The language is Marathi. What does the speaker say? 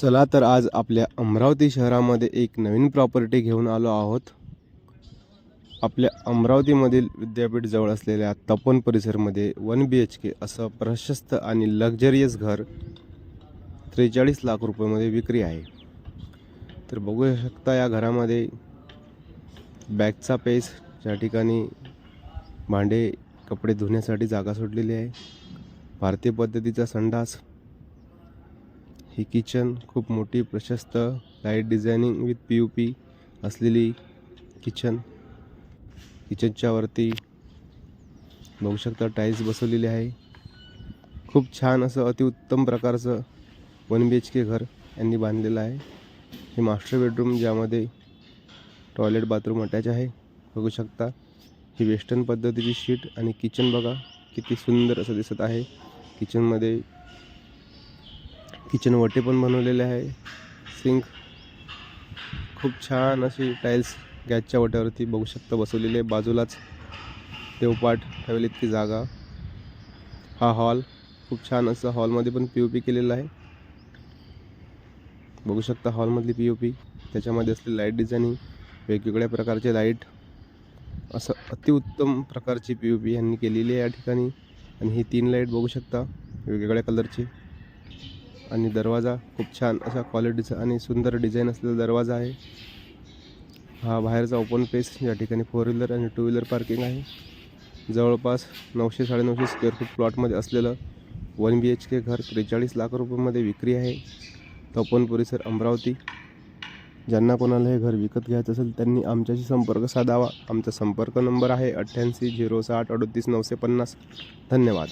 चला तर आज आपल्या अमरावती शहरामध्ये एक नवीन प्रॉपर्टी घेऊन आलो आहोत. आपल्या अमरावतीमधील विद्यापीठ जवळ असलेल्या तपन परिसरमध्ये वन बी एच के असं प्रशस्त आणि लक्झरियस घर त्रेचाळीस लाख रुपयामध्ये विक्री आहे. तर बघू शकता या घरामध्ये बॅगचा पेस ज्या ठिकाणी भांडे कपडे धुण्यासाठी जागा सोडलेली आहे. भारतीय पद्धतीचा संडास ही किचन खूप मोठी प्रशस्त light designing with P U P असलेली किचन किचनच्या वरती बघू शकता टाईल्स बसवलेली आहे. खूप छान असं अतिउत्तम प्रकारचं वन बी एच के घर यांनी बांधलेलं आहे. हे मास्टर बेडरूम ज्यामध्ये टॉयलेट बाथरूम अटॅच आहे. बघू शकता ही वेस्टर्न पद्धतीची शीट आणि किचन बघा किती सुंदर असं दिसत आहे. किचनमध्ये किचन वटे पण बनवलेले आहे. सिंक खूप छान अशी टाईल्स गॅसच्या वट्यावरती बघू शकता बसवलेली आहे. बाजूलाच देवपाठ ठेवली इतकी जागा. हा हॉल खूप छान असं हॉलमध्ये पण पी ओ पी केलेला आहे. बघू शकता हॉलमधली पी ओ पी त्याच्यामध्ये असलेली लाइट डिझायनिंग वेगवेगळ्या प्रकारचे लाइट असं अतिउत्तम प्रकारची पी ओ पी यांनी केलेली आहे या ठिकाणी. आणि ही तीन लाइट बघू शकता. वेगवेगळ्या कलरची आणि दरवाजा खूप छान अशा क्वालिटीचा आणि सुंदर डिझाईन असलेला दरवाजा आहे. हा बाहेरचा ओपन पेस या ठिकाणी फोर व्हीलर आणि टू व्हीलर पार्किंग आहे. जवळपास नऊशे साडेनऊशे स्क्वेअर फूट प्लॉटमध्ये असलेलं वन बी एच के घर त्रेचाळीस लाख रुपयामध्ये विक्री आहे. तपोन परिसर अमरावती. ज्यांना कोणाला हे घर विकत घ्यायचं असेल त्यांनी आमच्याशी संपर्क साधावा. आमचा संपर्क नंबर आहे अठ्ठ्याऐंशी झिरो साठ अडतीस नऊशे पन्नास. धन्यवाद.